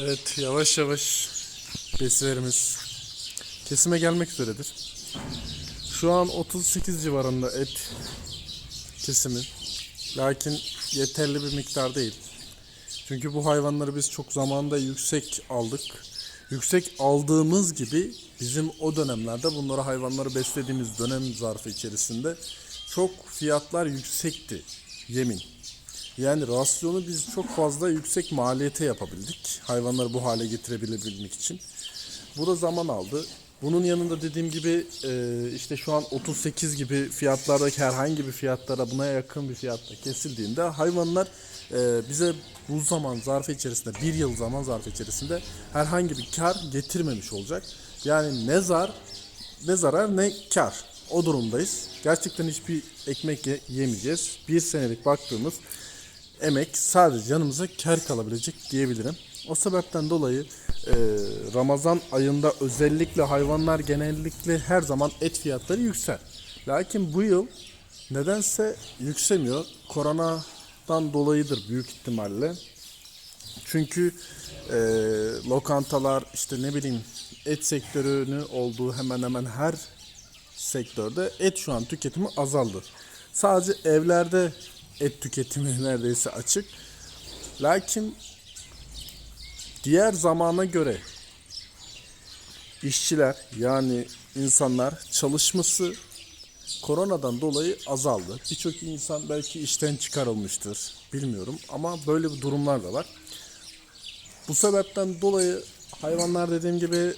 Evet yavaş yavaş besilerimiz kesime gelmek üzeredir. Şu an 38 civarında et kesimi. Lakin yeterli bir miktar değil. Çünkü bu hayvanları biz çok zamanda yüksek aldık. Yüksek aldığımız gibi bizim o dönemlerde bunları hayvanları beslediğimiz dönem zarfı içerisinde çok fiyatlar yüksekti. Yemin. Yani rasyonu biz çok fazla yüksek maliyete yapabildik. Hayvanları bu hale getirebilmek için. Bu da zaman aldı. Bunun yanında dediğim gibi e, işte şu an 38 gibi fiyatlardaki herhangi bir fiyatlara buna yakın bir fiyatta kesildiğinde hayvanlar e, bize bu zaman zarfı içerisinde bir yıl zaman zarfı içerisinde herhangi bir kar getirmemiş olacak. Yani ne zar ne zarar ne kar. O durumdayız. Gerçekten hiçbir ekmek ye- yemeyeceğiz. Bir senelik baktığımız emek sadece yanımıza kar kalabilecek diyebilirim. O sebepten dolayı e, Ramazan ayında özellikle hayvanlar genellikle her zaman et fiyatları yüksel. Lakin bu yıl nedense yükselmiyor. Koronadan dolayıdır büyük ihtimalle. Çünkü e, lokantalar işte ne bileyim et sektörünü olduğu hemen hemen her sektörde et şu an tüketimi azaldı. Sadece evlerde et tüketimi neredeyse açık. Lakin diğer zamana göre işçiler yani insanlar çalışması koronadan dolayı azaldı. Birçok insan belki işten çıkarılmıştır. Bilmiyorum ama böyle bir durumlar da var. Bu sebepten dolayı hayvanlar dediğim gibi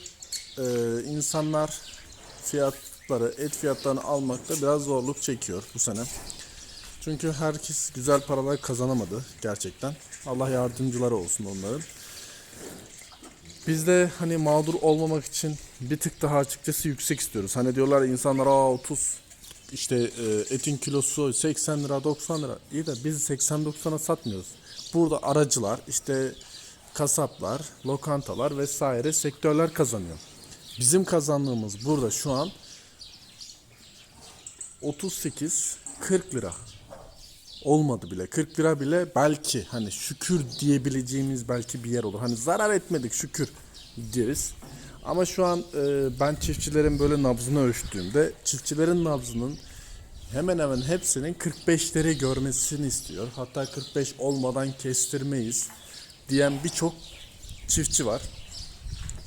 e, insanlar fiyatları, et fiyatlarını almakta biraz zorluk çekiyor bu sene. Çünkü herkes güzel paralar kazanamadı gerçekten. Allah yardımcıları olsun onların. Biz de hani mağdur olmamak için bir tık daha açıkçası yüksek istiyoruz. Hani diyorlar insanlar aa 30 işte e, etin kilosu 80 lira 90 lira. İyi de biz 80-90'a satmıyoruz. Burada aracılar işte kasaplar, lokantalar vesaire sektörler kazanıyor. Bizim kazandığımız burada şu an 38 40 lira olmadı bile. 40 lira bile belki hani şükür diyebileceğimiz belki bir yer olur. Hani zarar etmedik şükür deriz. Ama şu an e, ben çiftçilerin böyle nabzını ölçtüğümde çiftçilerin nabzının hemen hemen hepsinin 45'leri görmesini istiyor. Hatta 45 olmadan kestirmeyiz diyen birçok çiftçi var.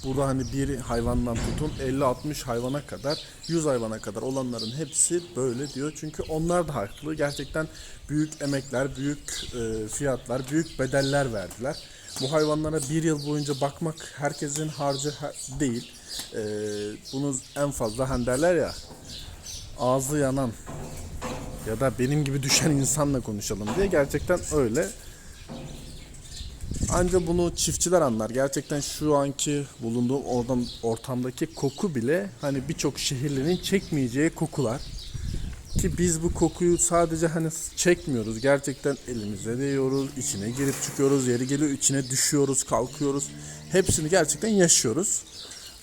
Burada hani bir hayvandan tutun 50-60 hayvana kadar 100 hayvana kadar olanların hepsi böyle diyor. Çünkü onlar da haklı. Gerçekten büyük emekler, büyük e, fiyatlar, büyük bedeller verdiler. Bu hayvanlara bir yıl boyunca bakmak herkesin harcı ha- değil. E, bunu en fazla hani derler ya ağzı yanan ya da benim gibi düşen insanla konuşalım diye gerçekten öyle. Ancak bunu çiftçiler anlar. Gerçekten şu anki bulunduğum oradan ortamdaki koku bile hani birçok şehirlinin çekmeyeceği kokular. Ki biz bu kokuyu sadece hani çekmiyoruz. Gerçekten elimizle değiyoruz, içine girip çıkıyoruz, yeri geliyor içine düşüyoruz, kalkıyoruz. Hepsini gerçekten yaşıyoruz.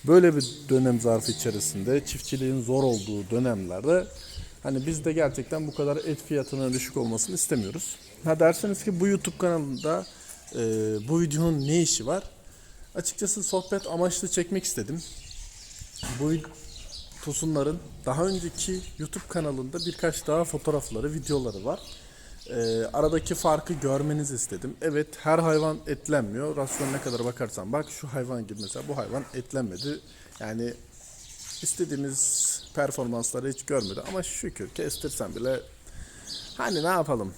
Böyle bir dönem zarfı içerisinde çiftçiliğin zor olduğu dönemlerde hani biz de gerçekten bu kadar et fiyatının düşük olmasını istemiyoruz. Ha derseniz ki bu YouTube kanalında e, bu videonun ne işi var? Açıkçası sohbet amaçlı çekmek istedim. Bu Tosunların daha önceki YouTube kanalında birkaç daha fotoğrafları, videoları var. Ee, aradaki farkı görmenizi istedim. Evet her hayvan etlenmiyor. Rasyonuna kadar bakarsan bak şu hayvan gibi mesela bu hayvan etlenmedi. Yani istediğimiz performansları hiç görmedi ama şükür kestirsen bile hani ne yapalım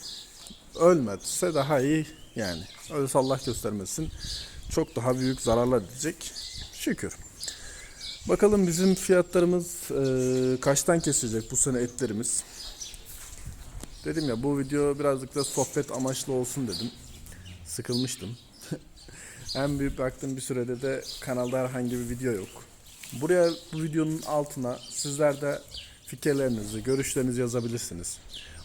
ölmediyse daha iyi yani. Öyleyse Allah göstermesin. Çok daha büyük zararlar edecek. Şükür. Bakalım bizim fiyatlarımız e, kaçtan kesilecek bu sene etlerimiz. Dedim ya bu video birazcık da sohbet amaçlı olsun dedim. Sıkılmıştım. Hem bir baktım bir sürede de kanalda herhangi bir video yok. Buraya bu videonun altına sizler de fikirlerinizi, görüşlerinizi yazabilirsiniz.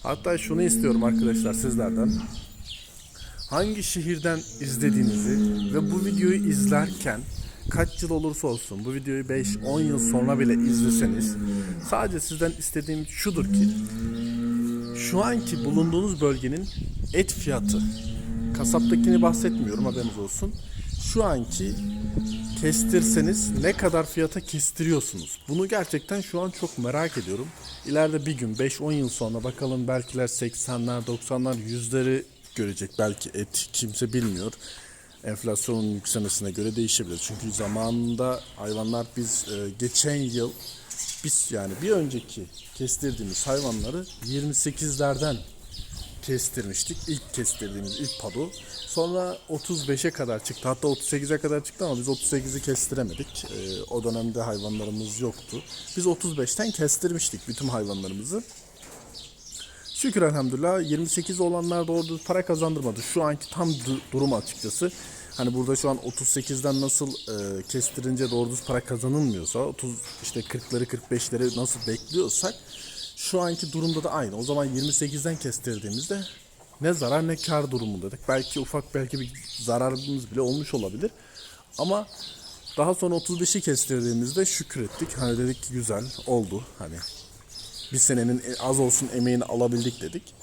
Hatta şunu istiyorum arkadaşlar sizlerden. Hangi şehirden izlediğinizi ve bu videoyu izlerken kaç yıl olursa olsun bu videoyu 5-10 yıl sonra bile izleseniz sadece sizden istediğim şudur ki şu anki bulunduğunuz bölgenin et fiyatı kasaptakini bahsetmiyorum haberiniz olsun. şu anki kestirseniz ne kadar fiyata kestiriyorsunuz? Bunu gerçekten şu an çok merak ediyorum. İleride bir gün 5-10 yıl sonra bakalım belkiler 80'ler 90'lar yüzleri görecek belki et kimse bilmiyor. Enflasyonun yükselmesine göre değişebilir. Çünkü zamanında hayvanlar biz e, geçen yıl biz yani bir önceki kestirdiğimiz hayvanları 28'lerden kestirmiştik. İlk kestirdiğimiz ilk pado. Sonra 35'e kadar çıktı. Hatta 38'e kadar çıktı ama biz 38'i kestiremedik. Ee, o dönemde hayvanlarımız yoktu. Biz 35'ten kestirmiştik bütün hayvanlarımızı. Şükür elhamdülillah 28 olanlar düz para kazandırmadı. Şu anki tam du- durum açıkçası. Hani burada şu an 38'den nasıl e, kestirince doğru düz para kazanılmıyorsa 30 işte 40'ları 45'leri nasıl bekliyorsak şu anki durumda da aynı. O zaman 28'den kestirdiğimizde ne zarar ne kar durumundadık. Belki ufak belki bir zararımız bile olmuş olabilir. Ama daha sonra 35'i kestirdiğimizde şükrettik. Hani dedik ki güzel oldu. Hani bir senenin az olsun emeğini alabildik dedik.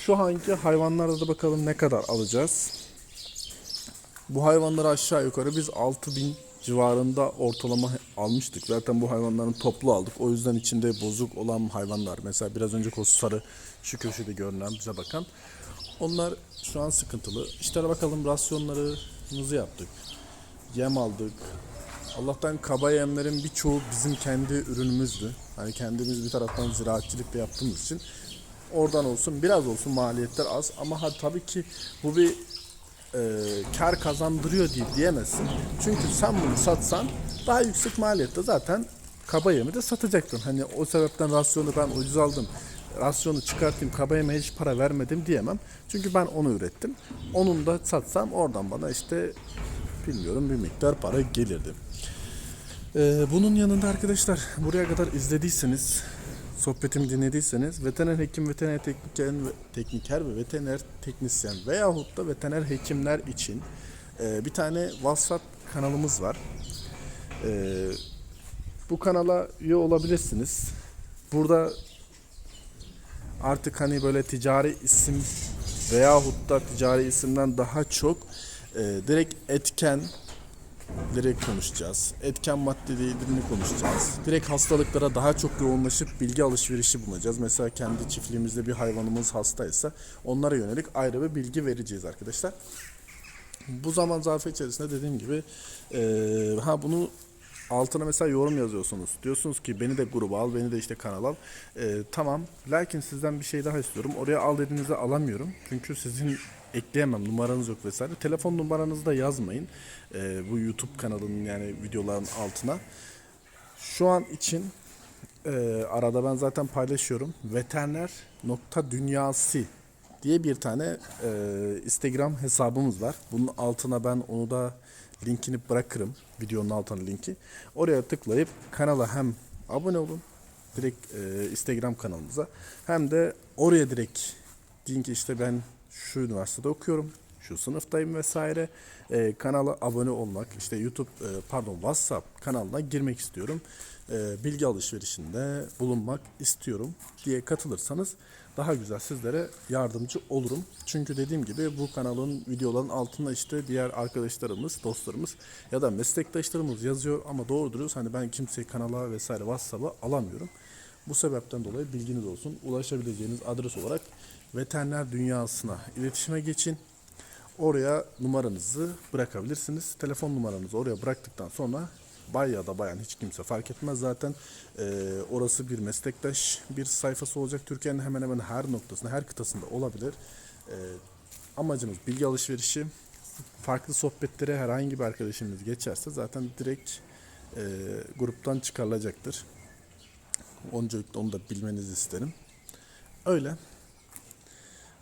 Şu anki hayvanlarda da bakalım ne kadar alacağız. Bu hayvanları aşağı yukarı biz 6000 civarında ortalama almıştık. Zaten bu hayvanların toplu aldık. O yüzden içinde bozuk olan hayvanlar. Mesela biraz önce o sarı şu köşede görünen bize bakan. Onlar şu an sıkıntılı. İşte bakalım rasyonlarımızı yaptık. Yem aldık. Allah'tan kaba yemlerin birçoğu bizim kendi ürünümüzdü. Hani kendimiz bir taraftan ziraatçılık da yaptığımız için oradan olsun biraz olsun maliyetler az ama ha, tabii ki bu bir e, kar kazandırıyor diye diyemezsin. Çünkü sen bunu satsan daha yüksek maliyette zaten kaba yemi de satacaktın. Hani o sebepten rasyonu ben ucuz aldım. Rasyonu çıkartayım kaba yeme hiç para vermedim diyemem. Çünkü ben onu ürettim. Onun da satsam oradan bana işte bilmiyorum bir miktar para gelirdi. Ee, bunun yanında arkadaşlar buraya kadar izlediyseniz, sohbetimi dinlediyseniz veteriner hekim, veteriner tekniker tekniker ve veteriner teknisyen veyahut da veteriner hekimler için e, bir tane WhatsApp kanalımız var. E, bu kanala üye olabilirsiniz. Burada artık hani böyle ticari isim veyahut da ticari isimden daha çok e, direkt etken direkt konuşacağız. Etken maddelerini konuşacağız. Direkt hastalıklara daha çok yoğunlaşıp bilgi alışverişi bulunacağız. Mesela kendi çiftliğimizde bir hayvanımız hastaysa onlara yönelik ayrı bir bilgi vereceğiz arkadaşlar. Bu zaman zarfı içerisinde dediğim gibi eee, ha bunu altına mesela yorum yazıyorsunuz. Diyorsunuz ki beni de gruba al, beni de işte kanal al. Eee, tamam. Lakin sizden bir şey daha istiyorum. Oraya al dediğinizde alamıyorum. Çünkü sizin ekleyemem. Numaranız yok vesaire. Telefon numaranızı da yazmayın. Eee, bu YouTube kanalının yani videoların altına. Şu an için e, arada ben zaten paylaşıyorum. Veteriner nokta dünyası diye bir tane e, Instagram hesabımız var. Bunun altına ben onu da linkini bırakırım. Videonun altına linki. Oraya tıklayıp kanala hem abone olun. Direkt e, Instagram kanalımıza. Hem de oraya direkt deyin ki işte ben şu üniversitede okuyorum şu sınıftayım vesaire e, kanala abone olmak işte YouTube e, pardon WhatsApp kanalına girmek istiyorum e, bilgi alışverişinde bulunmak istiyorum diye katılırsanız daha güzel sizlere yardımcı olurum. Çünkü dediğim gibi bu kanalın videoların altında işte diğer arkadaşlarımız, dostlarımız ya da meslektaşlarımız yazıyor ama doğru dürüst hani ben kimseyi kanala vesaire WhatsApp'a alamıyorum. Bu sebepten dolayı bilginiz olsun. Ulaşabileceğiniz adres olarak veteriner dünyasına iletişime geçin. Oraya numaranızı bırakabilirsiniz. Telefon numaranızı oraya bıraktıktan sonra bay ya da bayan hiç kimse fark etmez zaten. Ee, orası bir meslektaş bir sayfası olacak. Türkiye'nin hemen hemen her noktasında, her kıtasında olabilir. Ee, amacımız bilgi alışverişi. Farklı sohbetlere herhangi bir arkadaşımız geçerse zaten direkt e, gruptan çıkarılacaktır. Öncelikle onu da bilmenizi isterim. Öyle.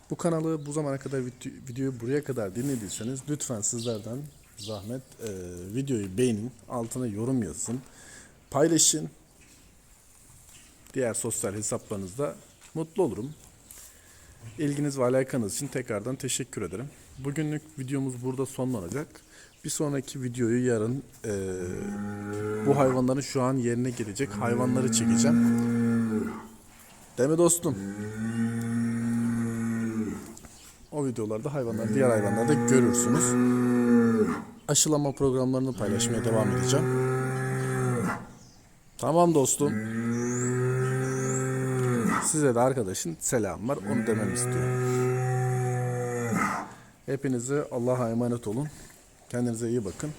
Bu kanalı bu zamana kadar video- videoyu buraya kadar dinlediyseniz lütfen sizlerden zahmet e, videoyu beğenin, altına yorum yazın, paylaşın. Diğer sosyal hesaplarınızda mutlu olurum. İlginiz ve alakanız için tekrardan teşekkür ederim. Bugünlük videomuz burada sonlanacak. Bir sonraki videoyu yarın e, bu hayvanların şu an yerine gelecek hayvanları çekeceğim. Mi dostum? O videolarda hayvanlar, diğer hayvanları da görürsünüz. aşılama programlarını paylaşmaya devam edeceğim. Tamam dostum. Size de arkadaşın selam var. Onu dememi istiyorum. Hepinize Allah'a emanet olun. Kendinize iyi bakın.